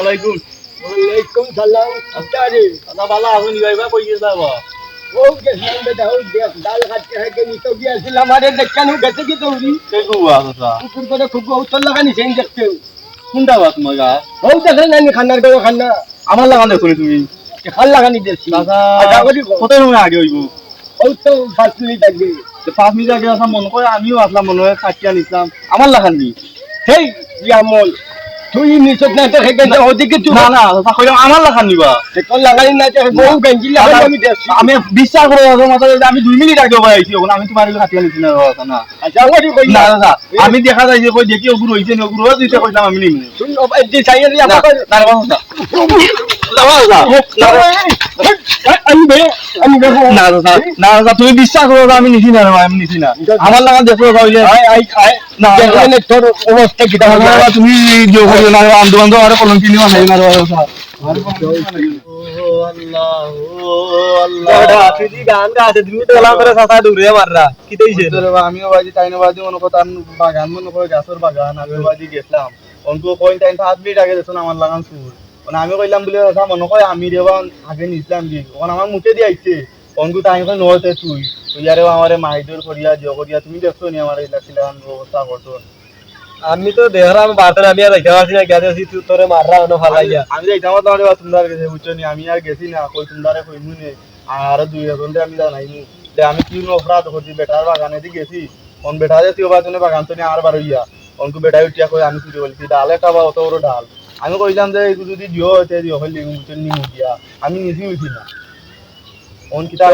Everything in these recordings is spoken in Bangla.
আলাইকুম। ওয়ালাইকুম সালাম। আস্তারে দাদা ভালো আছো নি ভাইবা কই বাবা? ও গেছিলাম বেটা ও দেখ ডাল কাটতে হেঁটে নিতে গিয়েছিলাম আরে দেখানো গেছে কি দৌড়ি? কে গুয়া কুকুর করে খুব উত্তর লাগানি সেই দেখতে কোনটা বা তোমার গা? ও দেখে না খান্নার করে খান্না। আমার লাগান দেখো তুমি। খাল লাগানি করি কত সময় আগে হইব? ও তো পাঁচ মিনিট আগে। পাঁচ মিনিট আগে আসলাম মনে করে আমিও আসলাম মনে হয় খাটিয়া নিছিলাম আমার লাগান নি হেই ইয়ামল তুই নিচত না তো হেগে না ওদিকে তুই না না তা কইলাম আমার লাগান নিবা দেখল লাগাই না তো বহু গঞ্জি লাগাই আমি দেছি আমি বিশ্বাস করে দাদা মাথা আমি দুই মিনিট আগে পাই আইছি ওখানে আমি তোমার খাটিয়া নিছি না কথা না আচ্ছা করি কই না না আমি দেখা যায় যে কই দেখি ওগুলো হইছে না ওগুলো দিতে কইলাম আমি নিম তুই চাইয়ে দিয়া না না আমি আমি না না দাদা আমি না আমি আমার বাজি মনে বাগান মনে করো গাছের বাগান আমিও বাজি গেছিলাম অন্তু কইন টাইম আগে দেখুন আমার লাগান সুর মানে আমি কইলাম বলে দাদা মনে কয় আমি রে আগে নিছিলাম কি ওখানে আমার মুখে দিয়ে আইছে অন্তু টাইম কই নতে তুই তুই আরে আমারে মাইদুর করিয়া জিও করিয়া তুমি দেখছ নি আমার এই লাখিলাম ব্যবস্থা করছ আমি তো দেহরাম বার্তার আমি আর দেখতে পাচ্ছি না গেছে আছি তুই তোরে মাররা অন্য ফালাইয়া আমি যাইতাম তোমার বা তোমরা গেছে বুঝছ নি? আমি আর গেছি না কই তোমরা কইমু নে? আর দুই এখন আমি জানাইমু। যে আমি কি অপরাধ করছি? বেটার বাগানে দি গেছি। কোন বেটা যে তুই বাগানে তো নিয়ে আর বার হইয়া অনকু বেটাই উঠিয়া কই আমি চুরি বলছি? ডাল একটা বা অত বড় ডাল। আমি কইলাম যে এগুলো যদি দিও হইতে দিও হইলে বুঝছ নিমু দিয়া। আমি নিজে উঠি না। অন কিতা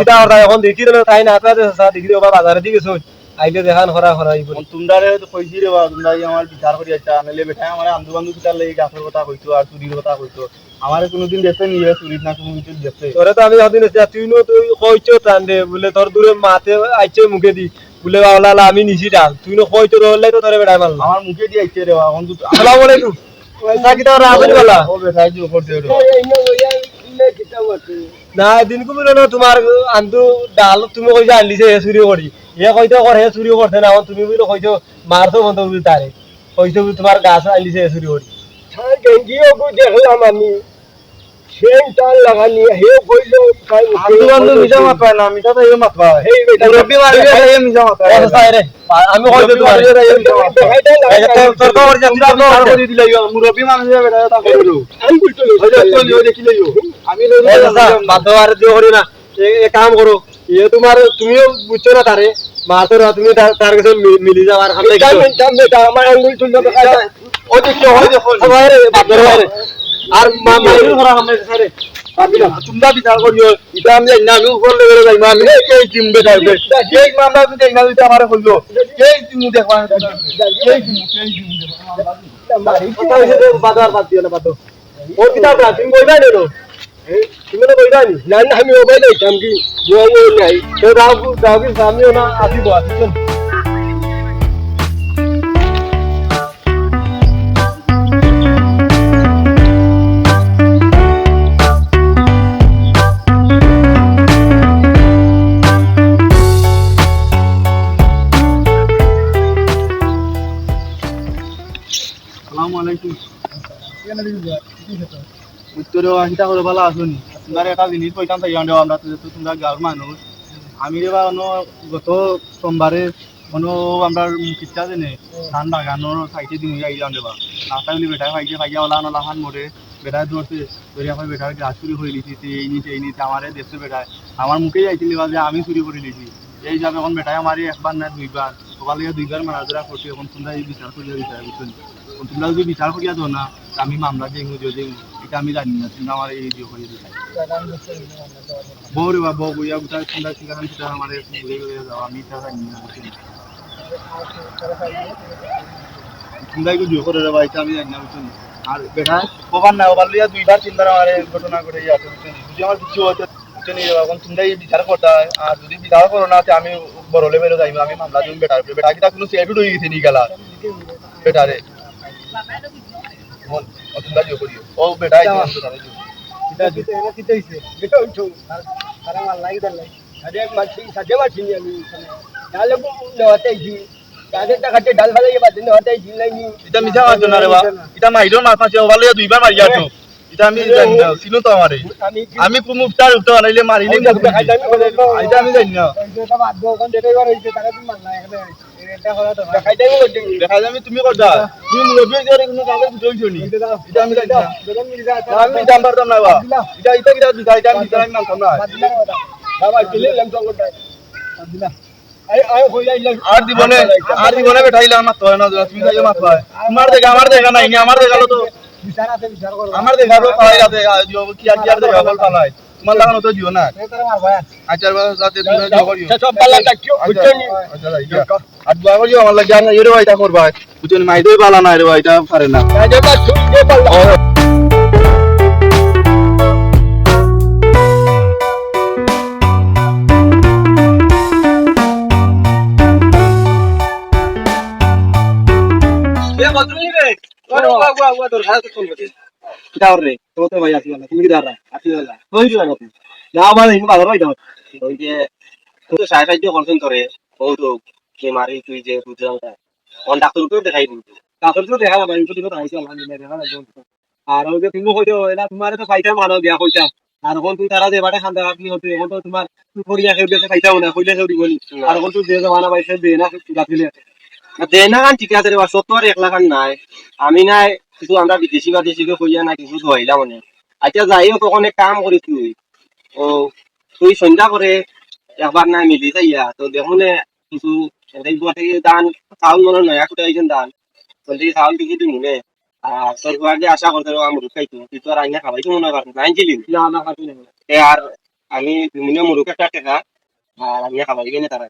কিতা ওরা এখন দেখি না তাই না? তাতে সা দেখি ওবা বাজারে দিকে শুন আইলে দেখান খরা খরা আইব তোমরা কইছি রে বা তোমরা আমার বিচার করি আচ্ছা নাহলে বেটা আমার আন্দু বান্ধু কিতার লাগি গাছের কথা কইছো আর চুরির কথা কইছো আমার কোনোদিন দেখছে নি চুরি না কোনো কিছু দেখছে তোরে তো আমি হদিন তুই নো তুই কইছো টান দে বলে তোর দূরে মাতে আইছে মুখে দি। বলে বাবলা আমি নিছি ডাল। তুই নো কইছো রহলে তো তোরে বেড়াই মারলাম আমার মুখে দি আইছে রে বা। এখন আসসালামু আলাইকুম না দিন কো না তোমার আন্দু ডাল তুমি কইছো আনলিছে হে চুরি করি এ কইতো কর হে চুরি করতে না তুমি বলে কইছো মারতো বন্ধ তারে কইছো তোমার গাছ আনলিছে হে চুরি করি দেখলাম আমি। সেই টান লাগানি হে কইলো তাই আন্দু বান্দু মিজা মাত পায় না মিজা তো এই মাত পায় এই বেটা রবি মারি এই মিজা মাত পায় কথা রে আমি কইতো তোমার তোর খবর যা তুই আপনি আর করে দিলাই মুরব্বি মানুষ বেটা তা কইলো আঙ্গুল তো ওই যে চলি ওই দেখিলাই আমি রবি বাধ্যবার দিও করি না এ- এ কাম করো ইয়ে তোমার তুমিও বুঝছ না তারে মাতো না তুমি তার তার কাছে মি- মিলি যাও আর খাতে এটা মিন্টাম বেটা আমার আঙ্গুল তুললো আর তোমরা বিচার করিও। এটা আমি জানি না আমি উপর লেভেলে আমি এই টিম এই মামলা এই টিম দেখবা এই টিম এই টিম যে বাদার বাদ দিও না বাদ ওর কিতাব না তুমি কইবা নেনো তুমি না কইবা নি না না আমি কি? জুয়া নাই। তো কি সামনে না আসিব আসিব। আসসালামু আলাইকুম। উত্তরে হিতা করে আমি গত সোমবারে কোনো আমরা মুখিচ্ছা জেনে ধান বাগানোর সাইডে দিন আই আন্ডে বা। নাস্তা বলি বেটায় খাইছে খাইয়া ওলা নলা খান মরে বেটায় ধরছে, ধরে আমার বেটার গাছ চুরি হয়ে লিছি এই নিচে এই নিচে আমারে দেখছে বেটায় আমার মুখেই আইছিল যে আমি চুরি করে লিছি এই যাবে এখন বেটায় আমারই একবার না দুইবার। সকালে দুইবার মারাধরা করছি, এখন তোমরা এই বিচার করিয়া বুঝছেন এখন তোমরা যদি বিচার করিয়া দাও না আমি মামলা যে ইংরেজি যে এটা আমি জানি না, তোমরা আমার এই দিয়ে করিয়ে দিতে বউ রে বা বউ বইয়া উঠা তোমরা ঠিকানা সেটা আমার ঘুরে ঘুরে যাও, আমি এটা জানি না তোমরা একটু করে রে এটা আমি জানি না বুঝছেন আর বেটা ওবার না ওবার লিয়া দুইবার, তিনবার আমার ঘটনা করে যাচ্ছে বুঝছেন যদি আমার কিছু হতো বুঝছেন এখন তোমরা এই বিচার করতে আর যদি বিচার করো না আমি বড় লেভেলে যাইবো আমি মামলা দিম বেটার বেটা কিটা কোনো সেটুড হয়ে গেছে নি গেলা? বেটারে ও বেটা এই এটা দিতে এটা হইছে? বেটা উঠো তারা মাল লাগি দাল আরে মাছি সাজে মাছি নি আমি তাহলে নেওয়াতে কি গাছের টাকাতে ডাল বাদ হঠাৎ নাই নি। এটা মিছা মারছো না রে বা। এটা মাইরো মাছ মাছ দুইবার মারি আছো। এটা আমি জানি না চিনো তো আমারে। আমি আমি মুফতার উঠতে মারিলে আমি এটা জানি না। দেখা তুমি তুমি মুরব্বী করে কোনো কাগজ বুঝছ নি? এটা আমি জানি না। আমি দাম পারতাম না বা। এটা এটা কিটা দিতা এটা আমি দিতা আমি না। বাবা চলে এলাম তো কোনটা আই আই হই যাইলাম আর জীবনে আর জীবনে বেঠাইলে আমার তো না তুমি যাইও তোমার দেখা আমার দেখা নাই আমার দেখাল তো আমার দেখাল পালাই রাতে কি আর কি আর দেখা বল পালাই। তোমার লাগানো তো দিও না। আচার বার যাতে তুমি দিও করিও। সব পাল্লা টাকিও বুঝছ আচ্ছা আর দোয়া করিও আমার লাগে আর এর ভাইটা করবা বুঝছ মাই দই পালা না রে ভাইটা পারে না। রাজা বা ছুরি দে পাল্লা এ বদলি রে ওরে ওয়া ওয়া ওয়া তোর হাতে ফোন করতে কিটা রে তো তো ভাই আসি না তুমি কি দাঁড়া আসি না কই দিলা না না আমার ইন ভালো দাও ওই যে তুই তো সাই সাইড করছেন তোরে ও তো কে মারি তুই যে বুঝলাম অন ডাক্তার তো দেখাই দিন ডাক্তার তো দেখা না তো দিন আইছে আলহামদুলিল্লাহ দেখা না আর ওই যে তুমি কইছো এলা তোমার তো ফাইটা মানো দিয়া কইতা। আর এখন তুই তারা যে বাটে খান্দা আপনি হতে এখন তো তোমার তুই খেয়ে বেঁচে খাইতাও না কইলে কেউ দিবনি আর এখন তুই যে জমানা পাইছে দে না গাছিলে দেনা গান ঠিক আছে রে বা এক লাখ নাই। আমি নাই কিছু আমরা বিদেশি বা কইয়া না কিছু ধইলাম মানে। আচ্ছা যাই হোক ওখানে কাম করি তুই। ও তুই সন্ধ্যা করে একবার না মিলি যাইয়া তো দেখুন কিছু দান চাউল মনে নয় একটু একজন দান বলতে চাউল দিকে দিন মনে আর তোর আগে আশা করতে আমার খাইতো। তুই তো আর আইনা খাবাই তো মনে হয় নাই ছিলি না না খাবি না এ আর আমি মনে মুরুখ একটা টেকা আর আমি খাবাই কিনে তারা।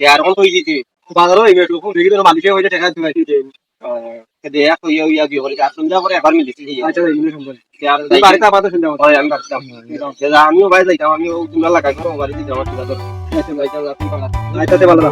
এ আর কোন কই দিতি বাজারও এই একটু দেখি মালিকে হইতে টাকা দিবাই দিতে দেয়া কই ইয়া দিও বলে আর সন্ধ্যা করে একবার মিলিছি আচ্ছা নিয়ে সম্বল আর বাড়িতে আপাতত সন্ধ্যা হয় আমি বাড়তাম আমিও ভাই যাইতাম আমিও তুমি লাগাই করো বাড়িতে যাওয়ার ঠিক আছে আচ্ছা যাও আপনি ভালো আইতাতে ভালো না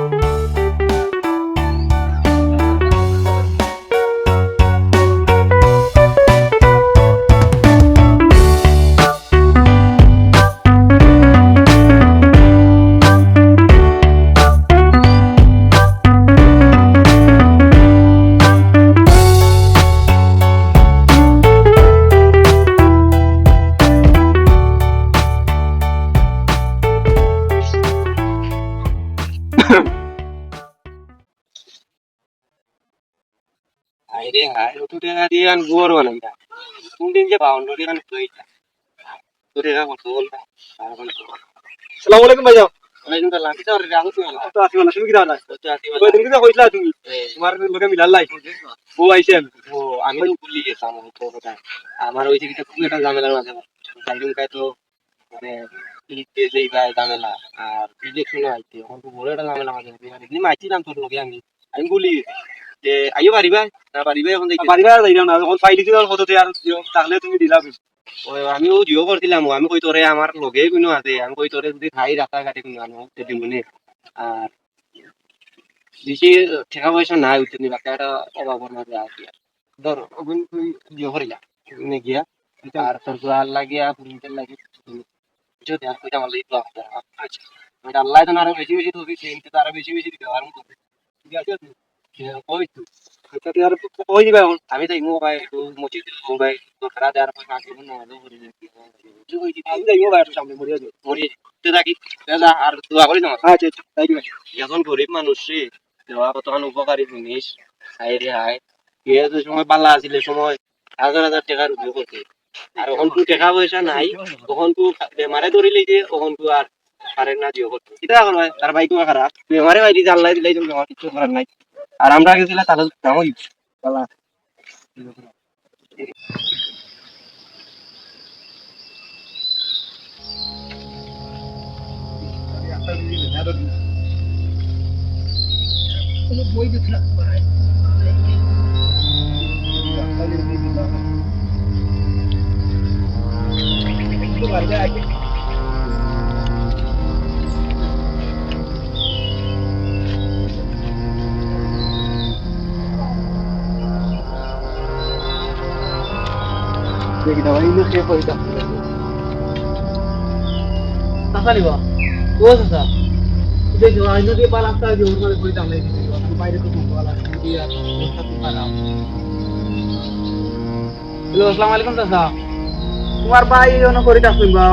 আরে হাই ওটু টাকা দিয়ে আন কোন দিন যে তো। টাকা কত বলতা আসসালামু আলাইকুম ভাইয়া ওয়ালাইকুম সালাম কি তোর রাগু তুই না তো আসিবা না তুমি কি দাও না তো আসিবা ওই দিন কি কইলা তুমি তোমার লোকে মিলাল লাই। ও আইছে ও আমি তো কথা। আমার ওই দিকে খুব একটা ঝামেলা মাঝে কাই তো মানে যেই গায় ঝামেলা আর ইলেকশন আইতে এখন তো বড় একটা ঝামেলা মাঝে মাইছি নাম তোর লোকে আমি আমি ভুলি যে আইও পারিবা না পারিবা এখন পারিবা যাইলাম না এখন ফাইলি আর তাহলে তুমি দিলা আমিও জিও করছিলাম আমি কই তোরে আমার লগে কোনো আছে। আমি কই তোরে যদি খাই রাস্তা ঘাটে কোনো আনো তে দিমুনি আর বেশি টাকা পয়সা নাই উঠতে নি বাকি একটা অভাবর মাঝে আছে ধর ওগুন তুই জিও করিলা নে গিয়া। আর তোর গোয়াল লাগিয়া পুরিতে লাগি যদি আর কইটা মাল দিতে আচ্ছা। আল্লাহ তো আরও বেশি বেশি চিনতে তারা বেশি বেশি দিতে আর ঠিক আছে আচ্ছা এখন তো তো তো খারাপ তো আচ্ছা আচ্ছা এখন গরিব মানুষ রে দেওয়া কতখান উপকারী জিনিস হাই রে হাই সময় পাল্লা আছিল সময় হাজার হাজার টাকার উদ্যোগ করতে আর এখন তুই টাকা পয়সা নাই তখন তুই বেমারে ধরি লইতে তখন তুই আর পারে না দিও করতে কিটা করবে তার বাইক খারাপ বেমারে বাইরে আল্লাহ দিলাই তুমি আমার কিছু করার নাই আর আমরা গেছিলাম তাহলে দামই পালা। দেখি এই লোকে কইতা Apa nih, Pak? Susah. Udah jual aja dia balap tadi, orang kali boleh tambah ini. বাইরে তো ঢুকওয়ালা কি আর অবস্থা খুব হ্যালো আসসালামু আলাইকুম দাদা তোমার ভাই করে থাকবেন বা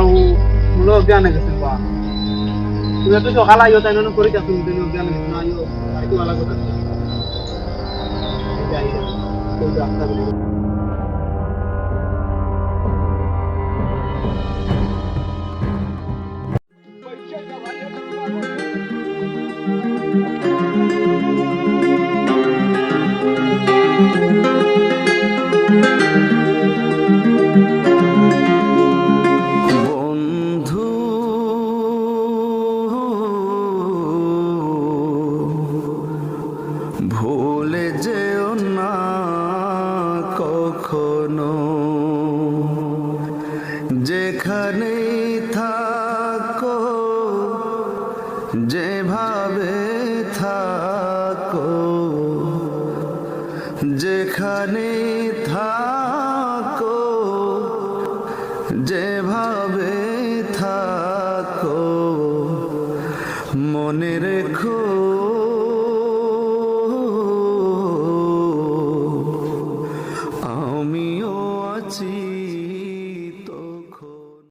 অজ্ঞানে গেছেন বা তুমি তো সকাল আইও তাই অন্য করে অজ্ঞানে গেছেন আইও বাড়িতে ভালো কথা যাই যেখানে যে